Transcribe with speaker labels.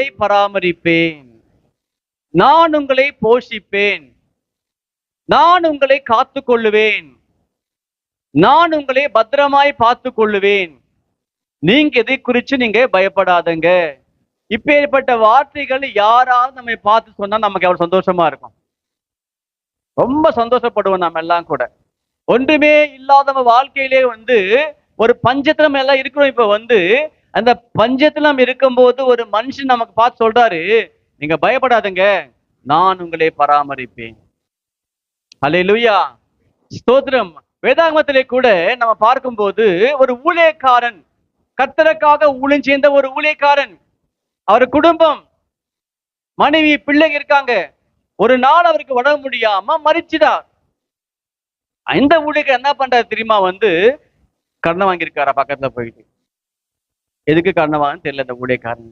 Speaker 1: உங்களை பராமரிப்பேன். நான் உங்களை போஷிப்பேன். நான் உங்களை காத்து கொள்ளுவேன் நான் உங்களை பத்திரமாய் பார்த்து கொள்ளுவேன் நீங்க எதை குறிச்சு நீங்க பயப்படாதங்க. இப்பேற்பட்ட வார்த்தைகள் யாராவது நம்ம பார்த்து சொன்னா நமக்கு எவ்வளவு சந்தோஷமா இருக்கும். ரொம்ப சந்தோஷப்படுவோம் நம்ம எல்லாம் கூட. ஒன்றுமே இல்லாதவ வாழ்க்கையிலே வந்து ஒரு பஞ்சத்துல நம்ம எல்லாம் இருக்கிறோம். இப்ப வந்து அந்த பஞ்சத்தில் நம்ம இருக்கும்போது ஒரு மனுஷன் நமக்கு பார்த்து சொல்றாரு நீங்க பயப்படாதுங்க நான் உங்களை பராமரிப்பேன். அல்லேலூயா ஸ்தோத்திரம். வேதாகமத்திலே கூட நம்ம பார்க்கும்போது ஒரு ஊழியக்காரன் கர்த்தருக்காக ஊழியம் ஒரு ஊழியக்காரன் அவர் குடும்பம் மனைவி பிள்ளைங்க இருக்காங்க. ஒரு நாள் அவருக்கு உடம்பு முடியாம மறிச்சிடார் இந்த ஊழியக்காரர் என்ன பண்றாரு தெரியுமா வந்து கடன் வாங்கியிருக்காரா பக்கத்துல போயிட்டு? எதுக்கு கடன் தெரியல இந்த ஊழியக்காரன்